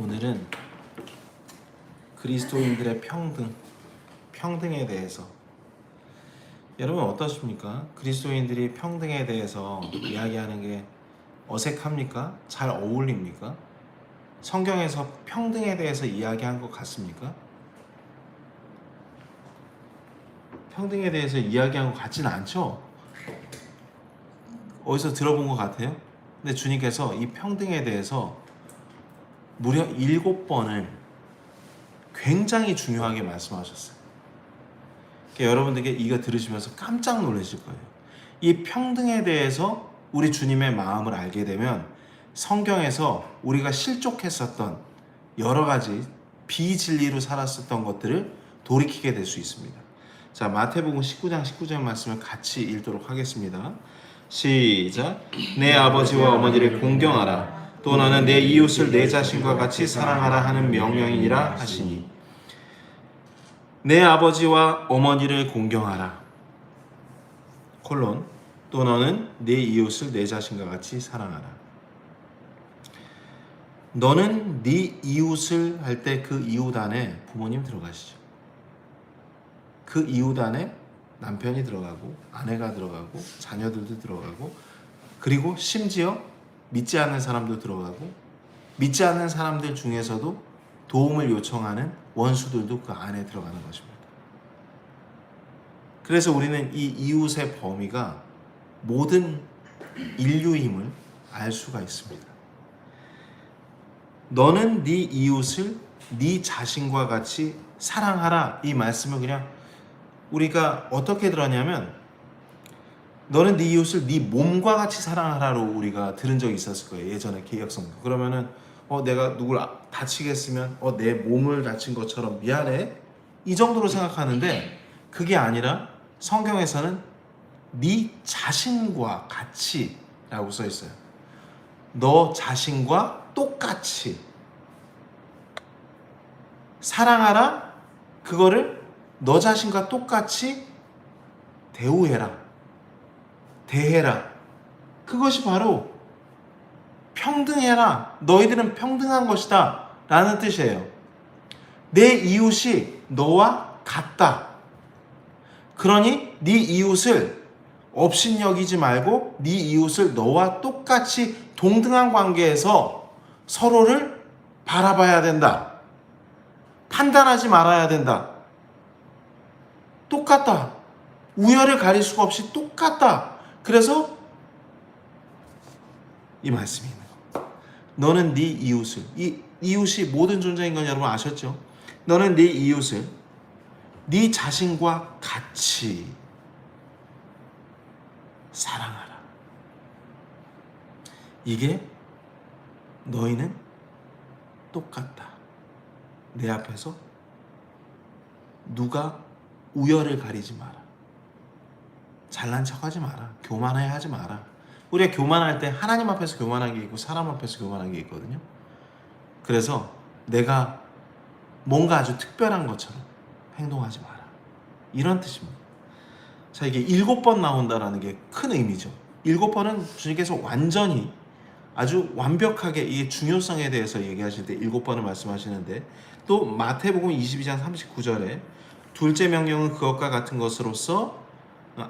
오늘은 그리스도인들의 평등, 평등에 대해서 여러분 어떠십니까? 그리스도인들이 평등에 대해서 이야기하는 게 어색합니까? 잘 어울립니까? 성경에서 평등에 대해서 이야기한 것 같습니까? 평등에 대해서 이야기한 것 같지는 않죠? 어디서 들어본 것 같아요? 근데 주님께서 이 평등에 대해서 무려 일곱 번을 굉장히 중요하게 말씀하셨어요. 그러니까 여러분들께 이거 들으시면서 깜짝 놀라실 거예요. 이 평등에 대해서 우리 주님의 마음을 알게 되면 성경에서 우리가 실족했었던 여러 가지 비진리로 살았었던 것들을 돌이키게 될 수 있습니다. 자, 마태복음 19장 19절 말씀을 같이 읽도록 하겠습니다. 시작. 내 아버지와 어머니를 공경하라. 또 너는 내 이웃을 내 자신과 같이 사랑하라 하는 명령이니라 하시니. 내 아버지와 어머니를 공경하라. 콜론. 또 너는 내 이웃을 내 자신과 같이 사랑하라. 너는 네 이웃을 할 때 그 이웃 안에 부모님 들어가시죠. 그 이웃 안에 남편이 들어가고 아내가 들어가고 자녀들도 들어가고 그리고 심지어 믿지 않는 사람도 들어가고 믿지 않는 사람들 중에서도 도움을 요청하는 원수들도 그 안에 들어가는 것입니다. 그래서 우리는 이 이웃의 범위가 모든 인류임을 알 수가 있습니다. 너는 네 이웃을 네 자신과 같이 사랑하라 이 말씀을 그냥 우리가 어떻게 들었냐면 너는 네 이웃을 네 몸과 같이 사랑하라로 우리가 들은 적이 있었을 거예요 예전에 개혁성 그러면은 어 내가 누굴 아- 다치게 했으면 어 내 몸을 다친 것처럼 미안해? 이 정도로 생각하는데 그게 아니라 성경에서는 네 자신과 같이라고 써 있어요. 너 자신과 똑같이 사랑하라? 그거를 너 자신과 똑같이 대우해라 대해라 그것이 바로 평등해라 너희들은 평등한 것이다 라는 뜻이에요 내 이웃이 너와 같다 그러니 네 이웃을 업신여기지 말고 네 이웃을 너와 똑같이 동등한 관계에서 서로를 바라봐야 된다. 판단하지 말아야 된다. 똑같다. 우열을 가릴 수가 없이 똑같다. 그래서 이 말씀이 있는 거. 너는 네 이웃을 이 이웃이 모든 존재인 건 여러분 아셨죠? 너는 네 이웃을 네 자신과 같이 사랑하라. 이게 너희는 똑같다. 내 앞에서 누가 우열을 가리지 마라. 잘난 척하지 마라. 교만해 하지 마라. 우리가 교만할 때 하나님 앞에서 교만한 게 있고 사람 앞에서 교만한 게 있거든요. 그래서 내가 뭔가 아주 특별한 것처럼 행동하지 마라. 이런 뜻입니다. 자, 이게 일곱 번 나온다라는 게 큰 의미죠. 일곱 번은 주님께서 완전히 아주 완벽하게 이 중요성에 대해서 얘기하실 때 일곱 번을 말씀하시는데 또 마태복음 22장 39절에 둘째 명령은 그것과 같은 것으로서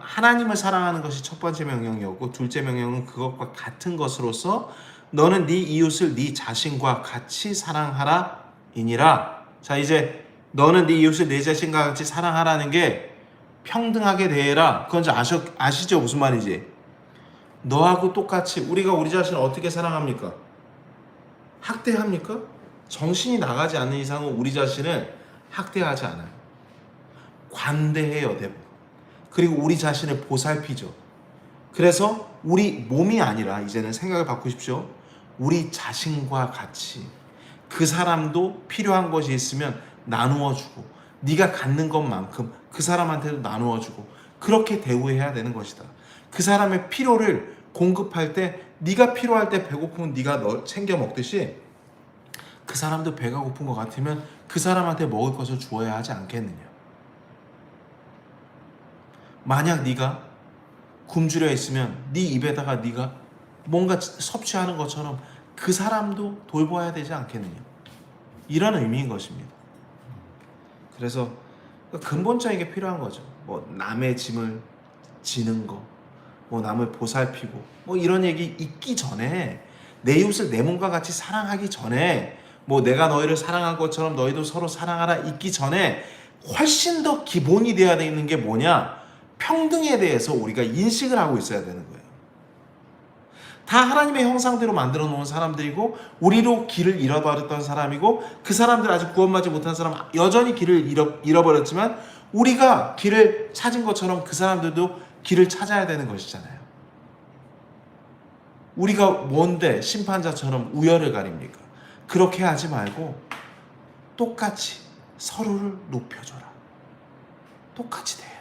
하나님을 사랑하는 것이 첫 번째 명령이었고 둘째 명령은 그것과 같은 것으로서 너는 네 이웃을 네 자신과 같이 사랑하라 이니라. 자 이제 너는 네 이웃을 내 자신과 같이 사랑하라는 게 평등하게 대해라. 그건 이제 아셔, 아시죠 무슨 말인지? 너하고 똑같이 우리가 우리 자신을 어떻게 사랑합니까? 학대합니까? 정신이 나가지 않는 이상은 우리 자신을 학대하지 않아요. 관대해요 대부분. 그리고 우리 자신을 보살피죠. 그래서 우리 몸이 아니라 이제는 생각을 바꾸십시오. 우리 자신과 같이 그 사람도 필요한 것이 있으면 나누어 주고 네가 갖는 것만큼 그 사람한테도 나누어 주고 그렇게 대우해야 되는 것이다. 그 사람의 필요를 공급할 때 네가 필요할 때 배고프면 네가 너 챙겨 먹듯이 그 사람도 배가 고픈 것 같으면 그 사람한테 먹을 것을 주어야 하지 않겠느냐. 만약 네가 굶주려 있으면 네 입에다가 네가 뭔가 섭취하는 것처럼 그 사람도 돌봐야 되지 않겠느냐. 이런 의미인 것입니다. 그래서 근본적인 게 필요한 거죠. 뭐 남의 짐을 지는 거, 뭐 남을 보살피고, 뭐 이런 얘기 있기 전에 내 이웃을 내 몸과 같이 사랑하기 전에 뭐 내가 너희를 사랑한 것처럼 너희도 서로 사랑하라 있기 전에 훨씬 더 기본이 되어야 되는 게 뭐냐? 평등에 대해서 우리가 인식을 하고 있어야 되는 거예요. 다 하나님의 형상대로 만들어 놓은 사람들이고 우리로 길을 잃어버렸던 사람이고 그 사람들 아직 구원받지 못한 사람 여전히 길을 잃어, 잃어버렸지만 우리가 길을 찾은 것처럼 그 사람들도 길을 찾아야 되는 것이잖아요. 우리가 뭔데 심판자처럼 우열을 가립니까? 그렇게 하지 말고 똑같이 서로를 높여줘라. 똑같이 대해라.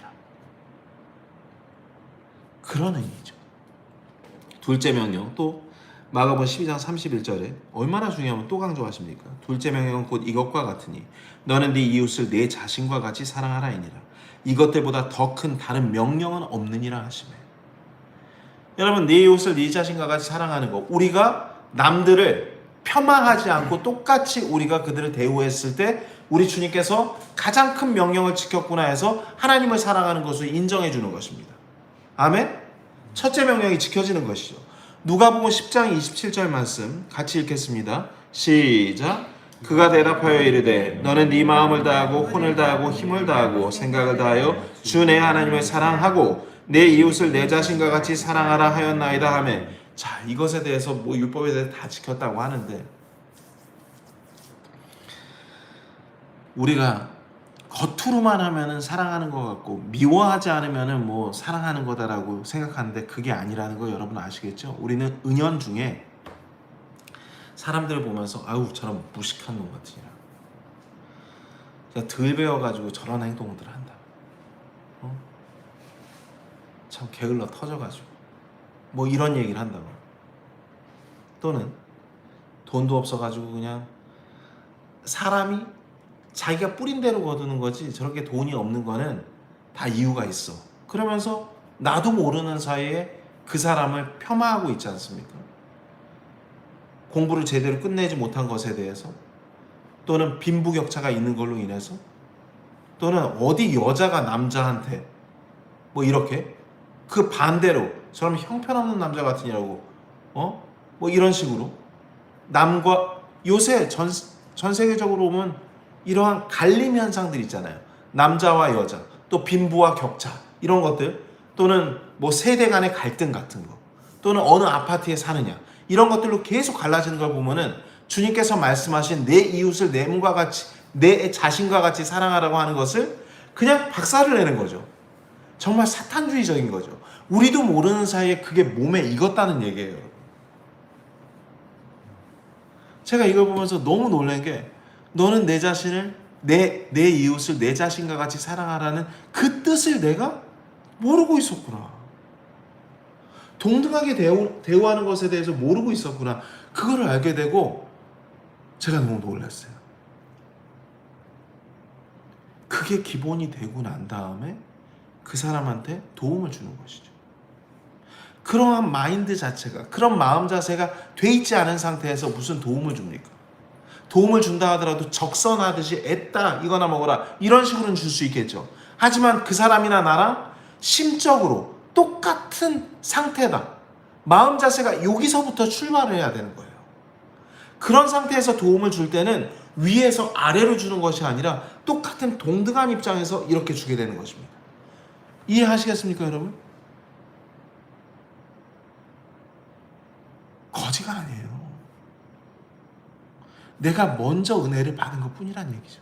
그런 의미죠. 둘째 명령 또 마가복음 12장 31절에 얼마나 중요하면 또 강조하십니까? 둘째 명령은 곧 이것과 같으니 너는 네 이웃을 내 자신과 같이 사랑하라이니라. 이것들보다 더 큰 다른 명령은 없느니라 하시매. 여러분 네 이웃을 네 자신과 같이 사랑하는 거 우리가 남들을 폄하하지 않고 똑같이 우리가 그들을 대우했을 때 우리 주님께서 가장 큰 명령을 지켰구나 해서 하나님을 사랑하는 것을 인정해 주는 것입니다. 아멘. 첫째 명령이 지켜지는 것이죠. 누가복음 10장 27절 말씀 같이 읽겠습니다. 시작. 그가 대답하여 이르되 너는 네 마음을 다하고 혼을 다하고 힘을 다하고 생각을 다하여 주 내 하나님을 사랑하고 내 이웃을 내 자신과 같이 사랑하라 하였나이다 하매 자 이것에 대해서 뭐 율법에 대해서 다 지켰다고 하는데 우리가 겉으로만 하면은 사랑하는 것 같고 미워하지 않으면은 뭐 사랑하는 거다라고 생각하는데 그게 아니라는 거 여러분 아시겠죠? 우리는 은연 중에 사람들을 보면서 아우 저런 무식한 놈 같으냐 그냥 덜 배워가지고 저런 행동들 한다 어? 참 게을러 터져가지고 뭐 이런 얘기를 한다고 또는 돈도 없어가지고 그냥 사람이 자기가 뿌린 대로 거두는 거지 저렇게 돈이 없는 거는 다 이유가 있어 그러면서 나도 모르는 사이에 그 사람을 폄하하고 있지 않습니까? 공부를 제대로 끝내지 못한 것에 대해서 또는 빈부격차가 있는 걸로 인해서 또는 어디 여자가 남자한테 뭐 이렇게 그 반대로 저럼 형편없는 남자 같으냐고 어? 뭐 이런 식으로 남과 요새 전, 전 세계적으로 보면 이러한 갈림 현상들 있잖아요. 남자와 여자, 또 빈부와 격차 이런 것들 또는 뭐 세대 간의 갈등 같은 거 또는 어느 아파트에 사느냐 이런 것들로 계속 갈라지는 걸 보면은 주님께서 말씀하신 내 이웃을 내 몸과 같이 내 자신과 같이 사랑하라고 하는 것을 그냥 박살을 내는 거죠. 정말 사탄주의적인 거죠. 우리도 모르는 사이에 그게 몸에 익었다는 얘기예요. 제가 이걸 보면서 너무 놀란 게 너는 내 자신을 내, 내 이웃을 내 자신과 같이 사랑하라는 그 뜻을 내가 모르고 있었구나. 동등하게 대우, 대우하는 것에 대해서 모르고 있었구나. 그거를 알게 되고 제가 너무 놀랐어요. 그게 기본이 되고 난 다음에 그 사람한테 도움을 주는 것이죠. 그러한 마인드 자체가, 그런 마음 자세가 돼 있지 않은 상태에서 무슨 도움을 줍니까? 도움을 준다 하더라도 적선하듯이 애따 이거나 먹어라 이런 식으로는 줄 수 있겠죠. 하지만 그 사람이나 나랑 심적으로 똑같은 상태다. 마음 자세가 여기서부터 출발을 해야 되는 거예요. 그런 상태에서 도움을 줄 때는 위에서 아래로 주는 것이 아니라 똑같은 동등한 입장에서 이렇게 주게 되는 것입니다. 이해하시겠습니까, 여러분? 거지가 아니에요. 내가 먼저 은혜를 받은 것 뿐이란 얘기죠.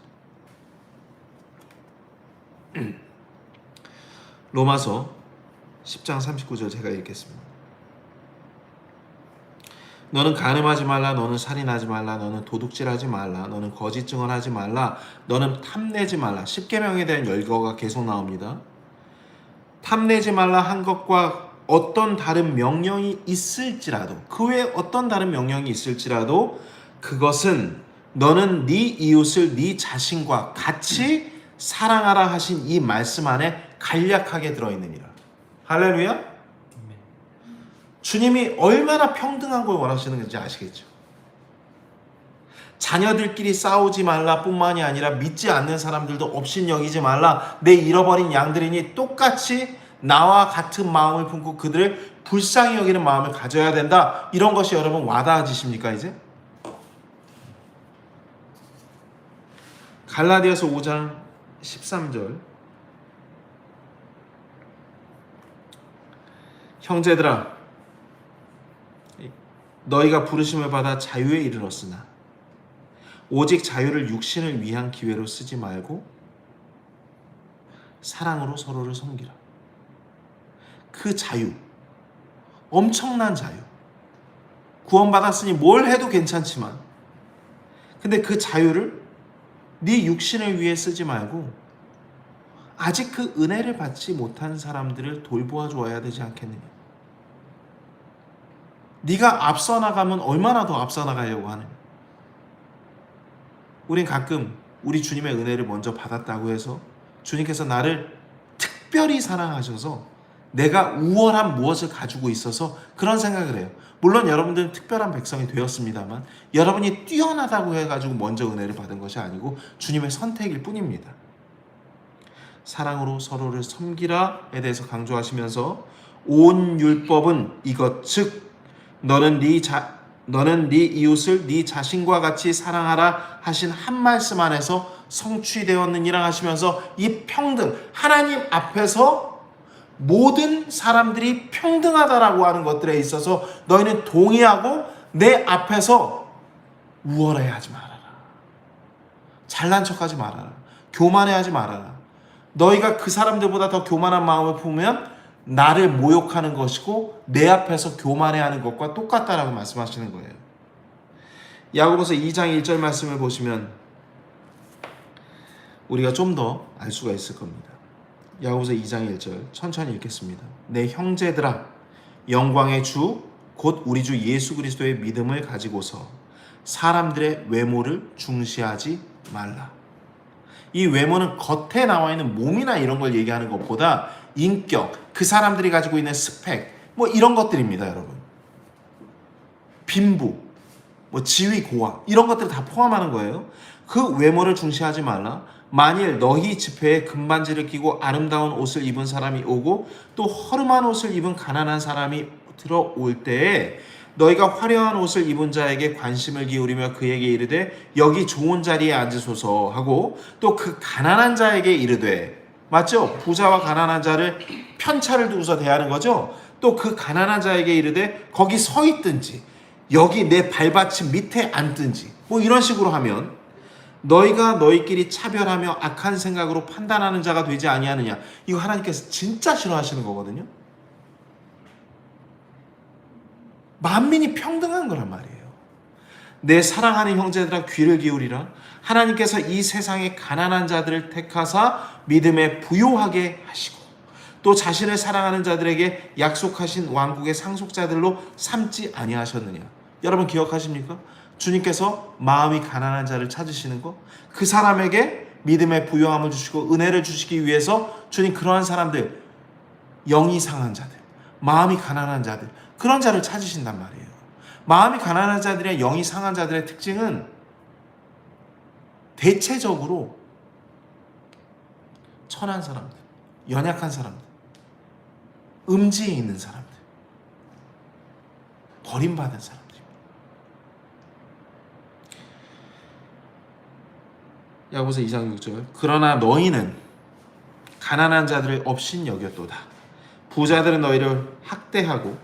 로마서 10장 39절 제가 읽겠습니다. 너는 간음하지 말라, 너는 살인하지 말라, 너는 도둑질하지 말라, 너는 거짓 증언하지 말라, 너는 탐내지 말라. 10계명에 대한 열거가 계속 나옵니다. 탐내지 말라 한 것과 어떤 다른 명령이 있을지라도 그 외에 어떤 다른 명령이 있을지라도 그것은 너는 네 이웃을 네 자신과 같이 사랑하라 하신 이 말씀 안에 간략하게 들어 있느니라. 할렐루야. 주님이 얼마나 평등한 걸 원하시는 건지 아시겠죠? 자녀들끼리 싸우지 말라 뿐만이 아니라 믿지 않는 사람들도 없인 여기지 말라. 내 잃어버린 양들이니 똑같이 나와 같은 마음을 품고 그들을 불쌍히 여기는 마음을 가져야 된다. 이런 것이 여러분 와닿아지십니까 이제? 갈라디아서 5장 13절 형제들아 너희가 부르심을 받아 자유에 이르렀으나 오직 자유를 육신을 위한 기회로 쓰지 말고 사랑으로 서로를 섬기라. 그 자유 엄청난 자유 구원받았으니 뭘 해도 괜찮지만 근데 그 자유를 네 육신을 위해 쓰지 말고 아직 그 은혜를 받지 못한 사람들을 돌보아 주어야 되지 않겠느냐. 네가 앞서 나가면 얼마나 더 앞서 나가려고 하느냐. 우린 가끔 우리 주님의 은혜를 먼저 받았다고 해서 주님께서 나를 특별히 사랑하셔서 내가 우월한 무엇을 가지고 있어서 그런 생각을 해요. 물론 여러분들은 특별한 백성이 되었습니다만 여러분이 뛰어나다고 해가지고 먼저 은혜를 받은 것이 아니고 주님의 선택일 뿐입니다. 사랑으로 서로를 섬기라에 대해서 강조하시면서 온 율법은 이것 즉 너는 네 자, 너는 네 이웃을 네 자신과 같이 사랑하라 하신 한 말씀 안에서 성취되었느니라 하시면서 이 평등 하나님 앞에서 모든 사람들이 평등하다라고 하는 것들에 있어서 너희는 동의하고 내 앞에서 우월해 하지 말아라. 잘난 척 하지 말아라. 교만해 하지 말아라. 너희가 그 사람들보다 더 교만한 마음을 품으면 나를 모욕하는 것이고 내 앞에서 교만해 하는 것과 똑같다라고 말씀하시는 거예요. 야고보서 2장 1절 말씀을 보시면 우리가 좀 더 알 수가 있을 겁니다. 야고보서 2장 1절 천천히 읽겠습니다. 내 형제들아 영광의 주 곧 우리 주 예수 그리스도의 믿음을 가지고서 사람들의 외모를 중시하지 말라. 이 외모는 겉에 나와 있는 몸이나 이런 걸 얘기하는 것보다 인격, 그 사람들이 가지고 있는 스펙, 뭐 이런 것들입니다, 여러분. 빈부, 뭐 지위 고하 이런 것들을 다 포함하는 거예요. 그 외모를 중시하지 말라. 만일 너희 집회에 금반지를 끼고 아름다운 옷을 입은 사람이 오고 또 허름한 옷을 입은 가난한 사람이 들어올 때에 너희가 화려한 옷을 입은 자에게 관심을 기울이며 그에게 이르되 여기 좋은 자리에 앉으소서 하고 또 그 가난한 자에게 이르되 맞죠? 부자와 가난한 자를 편차를 두고서 대하는 거죠. 또 그 가난한 자에게 이르되 거기 서 있든지 여기 내 발받침 밑에 앉든지 뭐 이런 식으로 하면 너희가 너희끼리 차별하며 악한 생각으로 판단하는 자가 되지 아니하느냐. 이거 하나님께서 진짜 싫어하시는 거거든요. 만민이 평등한 거란 말이에요. 내 사랑하는 형제들아 귀를 기울이라. 하나님께서 이 세상의 가난한 자들을 택하사 믿음에 부요하게 하시고 또 자신을 사랑하는 자들에게 약속하신 왕국의 상속자들로 삼지 아니하셨느냐. 여러분 기억하십니까? 주님께서 마음이 가난한 자를 찾으시는 거, 그 사람에게 믿음의 부요함을 주시고 은혜를 주시기 위해서 주님 그러한 사람들, 영이 상한 자들, 마음이 가난한 자들, 그런 자를 찾으신단 말이에요. 마음이 가난한 자들의 영이 상한 자들의 특징은 대체적으로 천한 사람들, 연약한 사람들, 음지에 있는 사람들, 버림받은 사람들. 야고보서 2장 6절. 그러나 너희는 가난한 자들을 업신 여겼도다. 부자들은 너희를 학대하고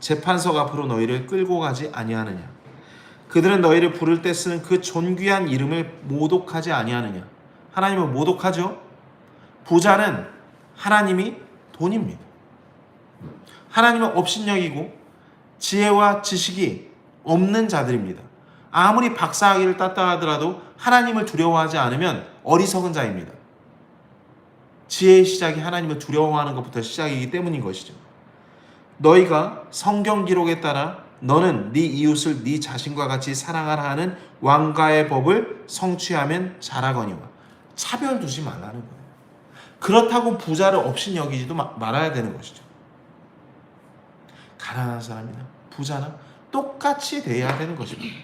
재판석 앞으로 너희를 끌고 가지 아니하느냐? 그들은 너희를 부를 때 쓰는 그 존귀한 이름을 모독하지 아니하느냐? 하나님은 모독하죠? 부자는 하나님이 돈입니다. 하나님은 업신여기고 지혜와 지식이 없는 자들입니다 아무리 박사학위를 땄다 하더라도 하나님을 두려워하지 않으면 어리석은 자입니다. 지혜의 시작이 하나님을 두려워하는 것부터 시작이기 때문인 것이죠. 너희가 성경 기록에 따라 너는 네 이웃을 네 자신과 같이 사랑하라 하는 왕가의 법을 성취하면 잘하거니와 차별 두지 말라는 거예요. 그렇다고 부자를 없인 여기지도 마- 말아야 되는 것이죠. 가난한 사람이나 부자나 똑같이 대해야 되는 것입니다.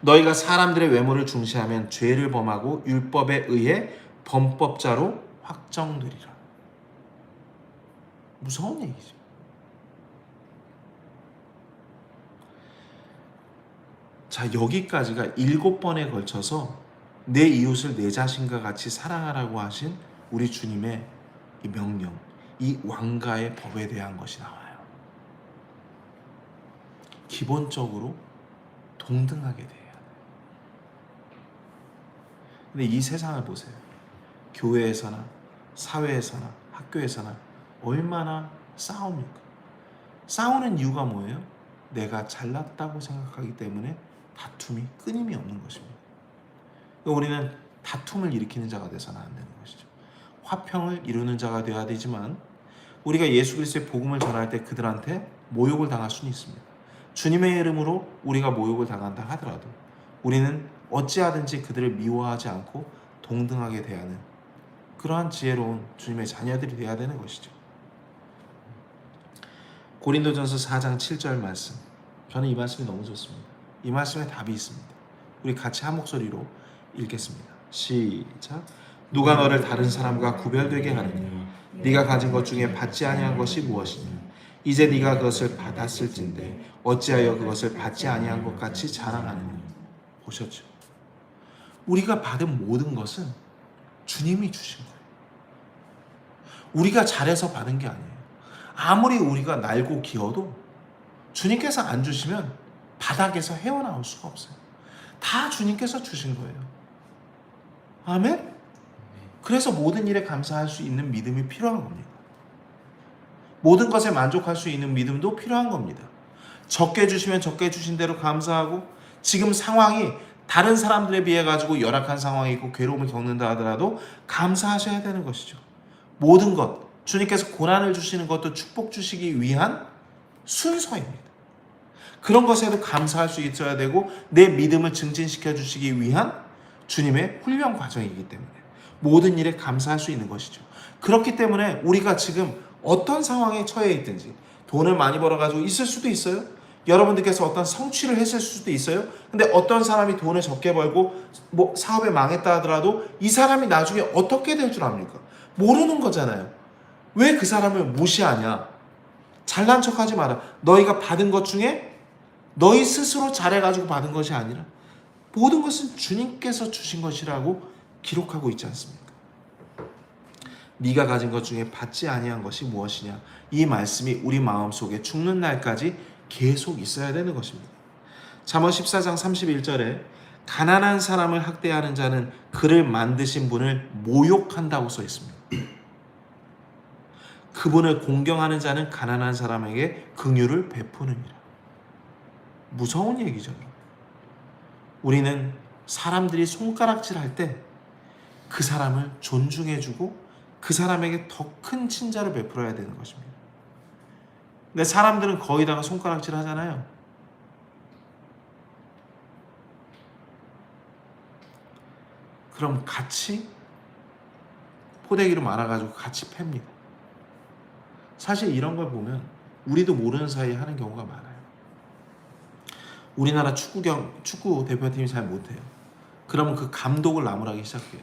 너희가 사람들의 외모를 중시하면 죄를 범하고 율법에 의해 범법자로 확정되리라. 무서운 얘기죠. 자, 여기까지가 일곱 번에 걸쳐서 내 이웃을 내 자신과 같이 사랑하라고 하신 우리 주님의 이 명령, 이 왕가의 법에 대한 것이 나와요. 기본적으로 동등하게 돼야 돼. 근데 이 세상을 보세요. 교회에서나 사회에서나 학교에서나 얼마나 싸웁니까? 싸우는 이유가 뭐예요? 내가 잘났다고 생각하기 때문에 다툼이 끊임이 없는 것입니다. 우리는 다툼을 일으키는 자가 되서는 안 되는 것이죠. 화평을 이루는 자가 되어야 되지만 우리가 예수 그리스도의 복음을 전할 때 그들한테 모욕을 당할 수는 있습니다. 주님의 이름으로 우리가 모욕을 당한다 하더라도 우리는 어찌하든지 그들을 미워하지 않고 동등하게 대하는 그러한 지혜로운 주님의 자녀들이 되어야 되는 것이죠. 고린도전서 4장 7절 말씀. 저는 이 말씀이 너무 좋습니다. 이 말씀에 답이 있습니다. 우리 같이 한 목소리로 읽겠습니다. 시작. 누가 너를 다른 사람과 구별되게 하느냐? 네가 가진 것 중에 받지 아니한 것이 무엇이냐? 이제 네가 그것을 받았을진데 어찌하여 그것을 받지 아니한 것 같이 자랑하느냐? 보셨죠? 우리가 받은 모든 것은 주님이 주신 거예요. 우리가 잘해서 받은 게 아니에요. 아무리 우리가 날고 기어도 주님께서 안 주시면 바닥에서 헤어나올 수가 없어요. 다 주님께서 주신 거예요. 아멘? 그래서 모든 일에 감사할 수 있는 믿음이 필요한 겁니다. 모든 것에 만족할 수 있는 믿음도 필요한 겁니다. 적게 주시면 적게 주신 대로 감사하고 지금 상황이 다른 사람들에 비해 가지고 열악한 상황이 있고 괴로움을 겪는다 하더라도 감사하셔야 되는 것이죠. 모든 것 주님께서 고난을 주시는 것도 축복 주시기 위한 순서입니다. 그런 것에도 감사할 수 있어야 되고 내 믿음을 증진시켜 주시기 위한 주님의 훈련 과정이기 때문에 모든 일에 감사할 수 있는 것이죠. 그렇기 때문에 우리가 지금 어떤 상황에 처해 있든지 돈을 많이 벌어가지고 있을 수도 있어요. 여러분들께서 어떤 성취를 했을 수도 있어요. 근데 어떤 사람이 돈을 적게 벌고 뭐 사업에 망했다 하더라도 이 사람이 나중에 어떻게 될 줄 압니까? 모르는 거잖아요. 왜 그 사람을 무시하냐? 잘난 척하지 마라. 너희가 받은 것 중에 너희 스스로 잘해가지고 받은 것이 아니라 모든 것은 주님께서 주신 것이라고 기록하고 있지 않습니까? 네가 가진 것 중에 받지 아니한 것이 무엇이냐? 이 말씀이 우리 마음 속에 죽는 날까지 계속 있어야 되는 것입니다. 잠언 14장 31절에 가난한 사람을 학대하는 자는 그를 만드신 분을 모욕한다고 써 있습니다. 그분을 공경하는 자는 가난한 사람에게 긍휼을 베푸느니라. 무서운 얘기죠. 우리는 사람들이 손가락질 할 때 그 사람을 존중해주고 그 사람에게 더 큰 친절을 베풀어야 되는 것입니다. 근데 사람들은 거의 다가 손가락질 하잖아요. 그럼 같이 포대기로 말아가지고 같이 팹니다. 사실 이런 걸 보면 우리도 모르는 사이에 하는 경우가 많아요. 우리나라 축구 경 축구 대표팀이 잘 못해요. 그러면 그 감독을 나무라기 시작해요.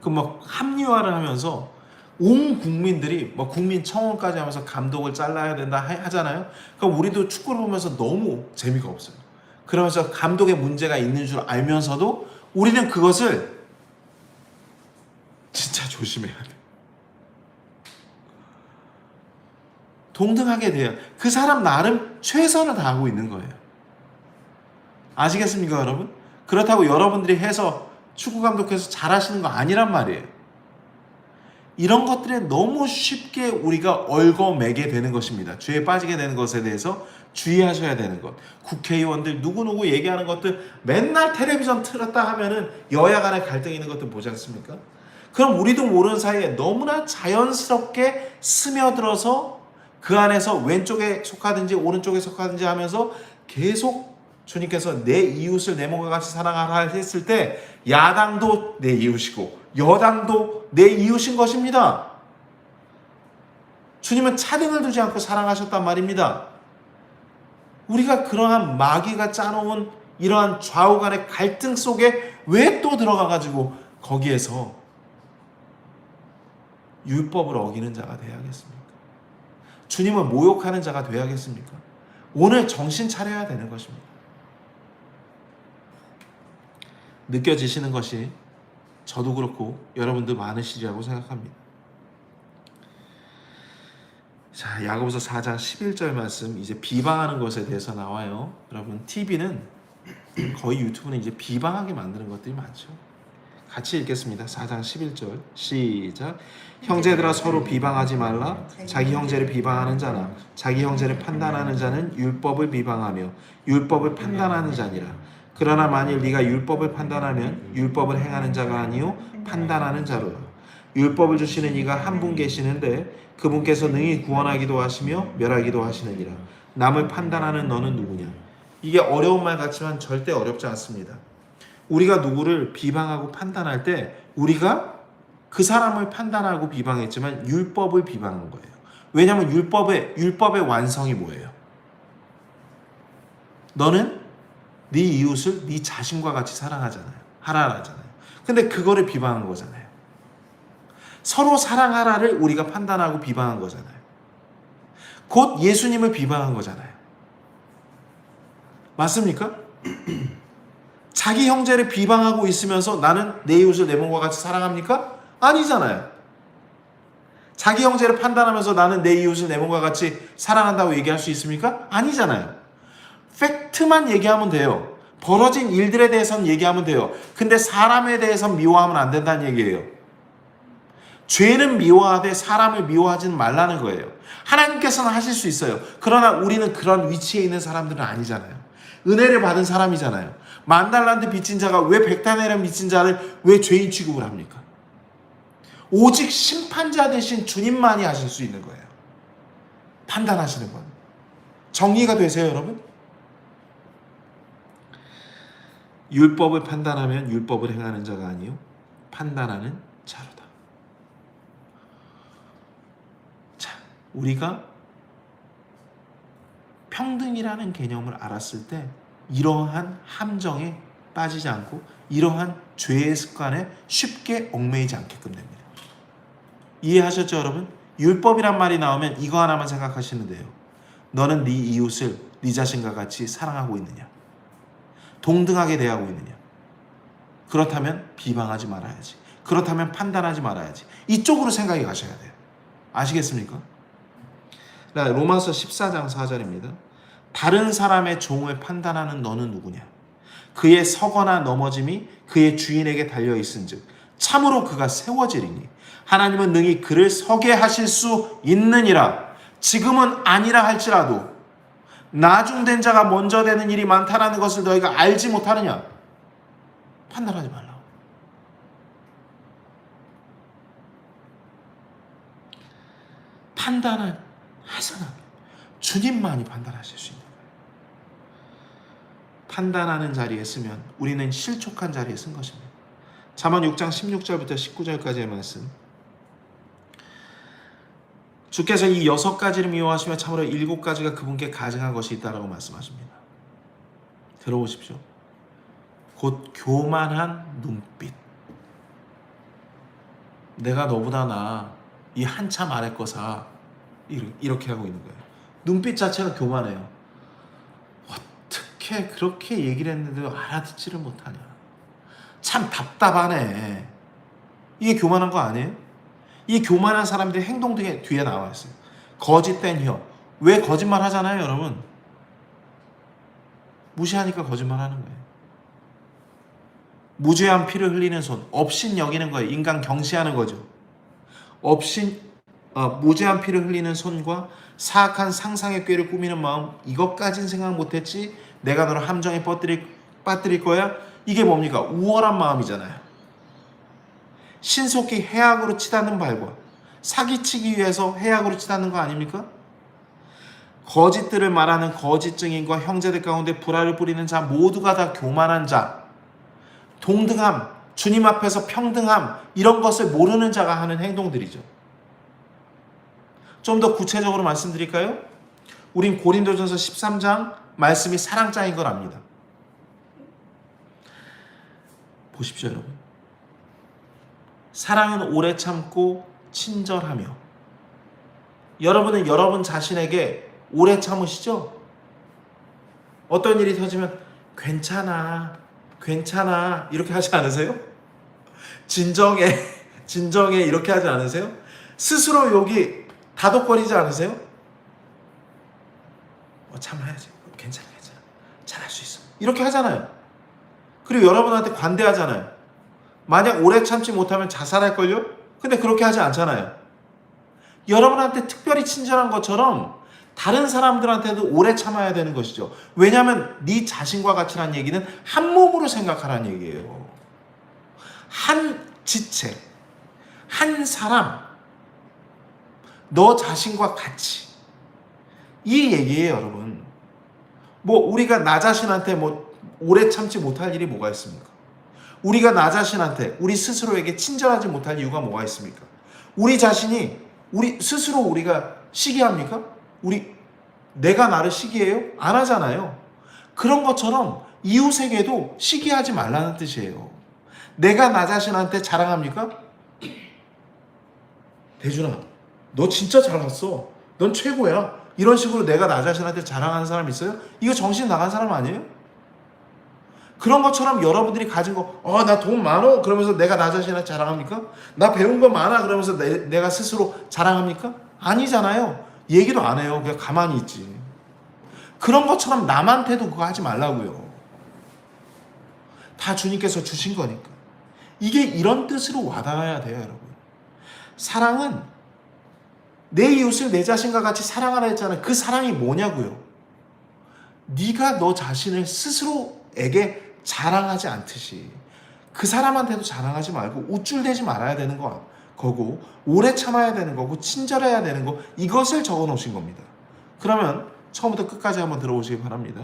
그럼 막 합리화를 하면서 온 국민들이 막 국민 청원까지 하면서 감독을 잘라야 된다 하- 하잖아요. 그럼 우리도 축구를 보면서 너무 재미가 없어요. 그러면서 감독의 문제가 있는 줄 알면서도 우리는 그것을 진짜 조심해야 돼. 동등하게 돼요. 그 사람 나름 최선을 다하고 있는 거예요. 아시겠습니까, 여러분? 그렇다고 여러분들이 해서 축구 감독해서 잘하시는 거 아니란 말이에요. 이런 것들에 너무 쉽게 우리가 얽어매게 되는 것입니다. 죄에 빠지게 되는 것에 대해서 주의하셔야 되는 것. 국회의원들 누구누구 얘기하는 것들 맨날 텔레비전 틀었다 하면은 여야 간에 갈등 있는 것들 보지 않습니까? 그럼 우리도 모르는 사이에 너무나 자연스럽게 스며들어서 그 안에서 왼쪽에 속하든지 오른쪽에 속하든지 하면서 계속 주님께서 내 이웃을 내 몸과 같이 사랑하라 했을 때 야당도 내 이웃이고 여당도 내 이웃인 것입니다. 주님은 차등을 두지 않고 사랑하셨단 말입니다. 우리가 그러한 마귀가 짜놓은 이러한 좌우 간의 갈등 속에 왜 또 들어가 가지고 거기에서 율법을 어기는 자가 되야겠습니까? 주님을 모욕하는 자가 되야겠습니까? 오늘 정신 차려야 되는 것입니다. 느껴지시는 것이 저도 그렇고 여러분도 많으시리라고 생각합니다. 자, 야고보서 4장 11절 말씀 이제 비방하는 것에 대해서 나와요. 여러분, TV는 거의 유튜브는 이제 비방하게 만드는 것들이 많죠. 같이 읽겠습니다. 4장 11절 시작. 형제들아 서로 비방하지 말라. 자기 형제를 비방하는 자나 자기 형제를 판단하는 자는 율법을 비방하며 율법을 판단하는 자니라. 그러나 만일 네가 율법을 판단하면 율법을 행하는 자가 아니요 판단하는 자로라. 율법을 주시는 이가 한 분 계시는데 그분께서 능히 구원하기도 하시며 멸하기도 하시느니라. 남을 판단하는 너는 누구냐? 이게 어려운 말 같지만 절대 어렵지 않습니다. 우리가 누구를 비방하고 판단할 때 우리가 그 사람을 판단하고 비방했지만 율법을 비방한 거예요. 왜냐하면 율법의 율법의 완성이 뭐예요? 너는 네 이웃을 네 자신과 같이 사랑하잖아요. 하라라잖아요. 근데 그거를 비방한 거잖아요. 서로 사랑하라를 우리가 판단하고 비방한 거잖아요. 곧 예수님을 비방한 거잖아요. 맞습니까? 자기 형제를 비방하고 있으면서 나는 내 이웃을 내 몸과 같이 사랑합니까? 아니잖아요. 자기 형제를 판단하면서 나는 내 이웃을 내 몸과 같이 사랑한다고 얘기할 수 있습니까? 아니잖아요. 팩트만 얘기하면 돼요. 벌어진 일들에 대해서는 얘기하면 돼요. 근데 사람에 대해서 미워하면 안 된다는 얘기예요. 죄는 미워하되 사람을 미워하지는 말라는 거예요. 하나님께서는 하실 수 있어요. 그러나 우리는 그런 위치에 있는 사람들은 아니잖아요. 은혜를 받은 사람이잖아요. 만 달란트 빚진 자가 왜 백단이라는 빚진 자를 왜 죄인 취급을 합니까? 오직 심판자 대신 주님만이 하실 수 있는 거예요. 판단하시는 건. 정의가 되세요, 여러분? 율법을 판단하면 율법을 행하는 자가 아니요 판단하는 자로다. 자, 우리가 평등이라는 개념을 알았을 때 이러한 함정에 빠지지 않고 이러한 죄의 습관에 쉽게 얽매이지 않게끔 됩니다. 이해하셨죠, 여러분? 율법이란 말이 나오면 이거 하나만 생각하시면 돼요. 너는 네 이웃을 네 자신과 같이 사랑하고 있느냐? 동등하게 대하고 있느냐? 그렇다면 비방하지 말아야지. 그렇다면 판단하지 말아야지. 이쪽으로 생각이 가셔야 돼요. 아시겠습니까? 로마서 14장 4절입니다. 다른 사람의 종을 판단하는 너는 누구냐? 그의 서거나 넘어짐이 그의 주인에게 달려 있은즉 참으로 그가 세워지리니 하나님은 능히 그를 서게 하실 수 있느니라. 지금은 아니라 할지라도 나중된 자가 먼저 되는 일이 많다라는 것을 너희가 알지 못하느냐? 판단하지 말라. 판단은 하잖아. 주님만이 판단하실 수 있는 거예요. 판단하는 자리에 쓰면 우리는 실족한 자리에 쓴 것입니다. 잠언 6장 16절부터 19절까지의 말씀. 주께서 이 여섯 가지를 미워하시며 참으로 일곱 가지가 그분께 가증한 것이 있다라고 말씀하십니다. 들어보십시오. 곧 교만한 눈빛. 내가 너보다 나 이 한참 아래 거사 이렇게 하고 있는 거예요. 눈빛 자체가 교만해요. 어떻게 그렇게 얘기를 했는데도 알아듣지를 못하냐. 참 답답하네. 이게 교만한 거 아니에요? 이 교만한 사람들의 행동 등에 뒤에 나와 있어요. 거짓된 혀. 왜 거짓말 하잖아요, 여러분? 무시하니까 거짓말 하는 거예요. 무죄한 피를 흘리는 손, 업신 여기는 거예요. 인간 경시하는 거죠. 업신, 어, 무죄한 피를 흘리는 손과 사악한 상상의 꾀를 꾸미는 마음, 이것까진 생각 못했지. 내가 너를 함정에 빠뜨릴, 빠뜨릴 거야. 이게 뭡니까? 우월한 마음이잖아요. 신속히 해악으로 치닫는 발과 사기치기 위해서 해악으로 치닫는 거 아닙니까? 거짓들을 말하는 거짓 증인과 형제들 가운데 불화를 뿌리는 자 모두가 다 교만한 자, 동등함, 주님 앞에서 평등함 이런 것을 모르는 자가 하는 행동들이죠. 좀 더 구체적으로 말씀드릴까요? 우린 고린도전서 13장 말씀이 사랑장인 걸 압니다. 보십시오, 여러분. 사랑은 오래 참고 친절하며 여러분은 여러분 자신에게 오래 참으시죠? 어떤 일이 터지면 괜찮아, 괜찮아 이렇게 하지 않으세요? 진정해, 진정해 이렇게 하지 않으세요? 스스로 여기 다독거리지 않으세요? 어, 참아야지. 괜찮아, 괜찮아. 잘할 수 있어. 이렇게 하잖아요. 그리고 여러분한테 관대하잖아요. 만약 오래 참지 못하면 자살할걸요? 근데 그렇게 하지 않잖아요. 여러분한테 특별히 친절한 것처럼 다른 사람들한테도 오래 참아야 되는 것이죠. 왜냐하면 네 자신과 같이라는 얘기는 한 몸으로 생각하라는 얘기예요. 한 지체, 한 사람, 너 자신과 같이 이 얘기예요, 여러분. 뭐 우리가 나 자신한테 뭐 오래 참지 못할 일이 뭐가 있습니까? 우리가 나 자신한테 우리 스스로에게 친절하지 못할 이유가 뭐가 있습니까? 우리 자신이 우리 스스로 우리가 시기합니까? 우리 내가 나를 시기해요? 안 하잖아요. 그런 것처럼 이웃에게도 시기하지 말라는 뜻이에요. 내가 나 자신한테 자랑합니까? 대준아, 너 진짜 잘 갔어. 넌 최고야. 이런 식으로 내가 나 자신한테 자랑하는 사람 있어요? 이거 정신 나간 사람 아니에요? 그런 것처럼 여러분들이 가진 거, 어, 나 돈 많어? 그러면서 내가 나 자신한테 자랑합니까? 나 배운 거 많아? 그러면서 내, 내가 스스로 자랑합니까? 아니잖아요. 얘기도 안 해요. 그냥 가만히 있지. 그런 것처럼 남한테도 그거 하지 말라고요. 다 주님께서 주신 거니까. 이게 이런 뜻으로 와닿아야 돼요, 여러분. 사랑은 내 이웃을 내 자신과 같이 사랑하라 했잖아요. 그 사랑이 뭐냐고요? 네가 너 자신을 스스로에게 자랑하지 않듯이 그 사람한테도 자랑하지 말고 우쭐대지 말아야 되는 거 거고 오래 참아야 되는 거고 친절해야 되는 거 이것을 적어 놓으신 겁니다. 그러면 처음부터 끝까지 한번 들어보시기 바랍니다.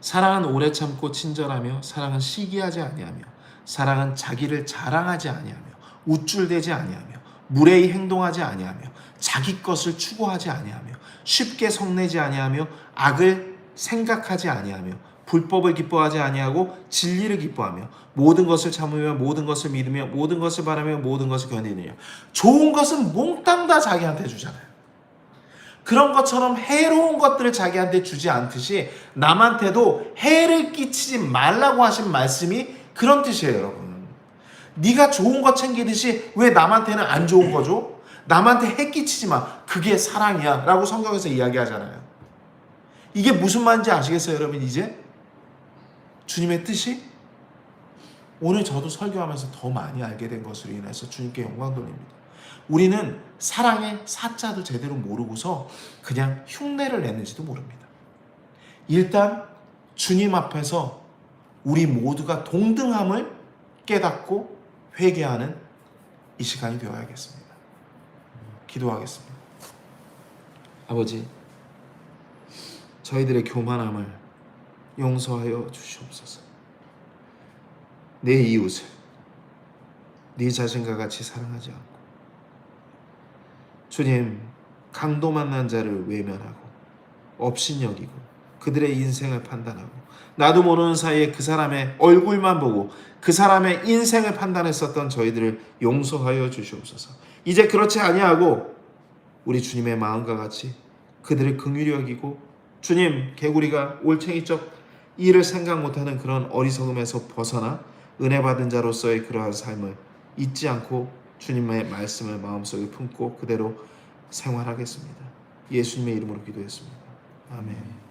사랑은 오래 참고 친절하며 사랑은 시기하지 아니하며 사랑은 자기를 자랑하지 아니하며 우쭐대지 아니하며 무례히 행동하지 아니하며 자기 것을 추구하지 아니하며 쉽게 성내지 아니하며 악을 생각하지 아니하며 불법을 기뻐하지 아니하고 진리를 기뻐하며 모든 것을 참으며 모든 것을 믿으며 모든 것을 바라며 모든 것을 견디느냐 좋은 것은 몽땅 다 자기한테 주잖아요. 그런 것처럼 해로운 것들을 자기한테 주지 않듯이 남한테도 해를 끼치지 말라고 하신 말씀이 그런 뜻이에요, 여러분. 네가 좋은 거 챙기듯이 왜 남한테는 안 좋은 거죠? 남한테 해 끼치지 마. 그게 사랑이야 라고 성경에서 이야기하잖아요. 이게 무슨 말인지 아시겠어요, 여러분? 이제 주님의 뜻이 오늘 저도 설교하면서 더 많이 알게 된 것으로 인해서 주님께 영광 돌립니다. 우리는 사랑의 사자도 제대로 모르고서 그냥 흉내를 내는지도 모릅니다. 일단 주님 앞에서 우리 모두가 동등함을 깨닫고 회개하는 이 시간이 되어야겠습니다. 기도하겠습니다. 아버지, 저희들의 교만함을 용서하여 주시옵소서. 내 이웃을 네 자신과 같이 사랑하지 않고 주님 강도 만난 자를 외면하고 업신여기고 그들의 인생을 판단하고 나도 모르는 사이에 그 사람의 얼굴만 보고 그 사람의 인생을 판단했었던 저희들을 용서하여 주시옵소서. 이제 그렇지 아니하고 우리 주님의 마음과 같이 그들을 긍휼히 여기고 주님 개구리가 올챙이적 이를 생각 못하는 그런 어리석음에서 벗어나 은혜 받은 자로서의 그러한 삶을 잊지 않고 주님의 말씀을 마음속에 품고 그대로 생활하겠습니다. 예수님의 이름으로 기도했습니다. 아멘.